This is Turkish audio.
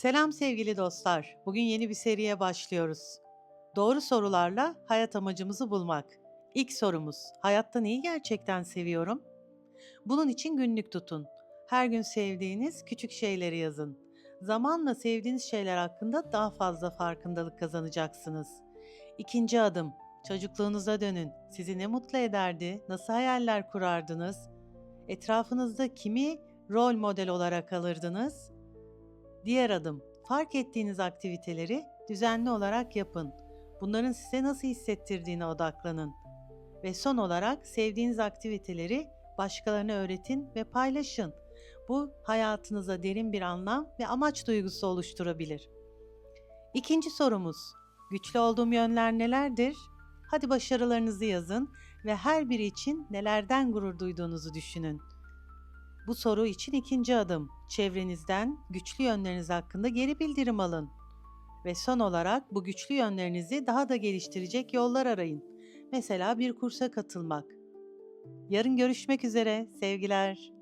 Selam sevgili dostlar. Bugün yeni bir seriye başlıyoruz. Doğru sorularla hayat amacımızı bulmak. İlk sorumuz, hayatta neyi gerçekten seviyorum? Bunun için günlük tutun. Her gün sevdiğiniz küçük şeyleri yazın. Zamanla sevdiğiniz şeyler hakkında daha fazla farkındalık kazanacaksınız. İkinci adım, çocukluğunuza dönün. Sizi ne mutlu ederdi? Nasıl hayaller kurardınız? Etrafınızda kimi rol model olarak alırdınız? Diğer adım, fark ettiğiniz aktiviteleri düzenli olarak yapın. Bunların size nasıl hissettirdiğine odaklanın. Ve son olarak sevdiğiniz aktiviteleri başkalarına öğretin ve paylaşın. Bu hayatınıza derin bir anlam ve amaç duygusu oluşturabilir. İkinci sorumuz, güçlü olduğum yönler nelerdir? Hadi başarılarınızı yazın ve her biri için nelerden gurur duyduğunuzu düşünün. Bu soru için ikinci adım. Çevrenizden güçlü yönleriniz hakkında geri bildirim alın. Ve son olarak bu güçlü yönlerinizi daha da geliştirecek yollar arayın. Mesela bir kursa katılmak. Yarın görüşmek üzere. Sevgiler.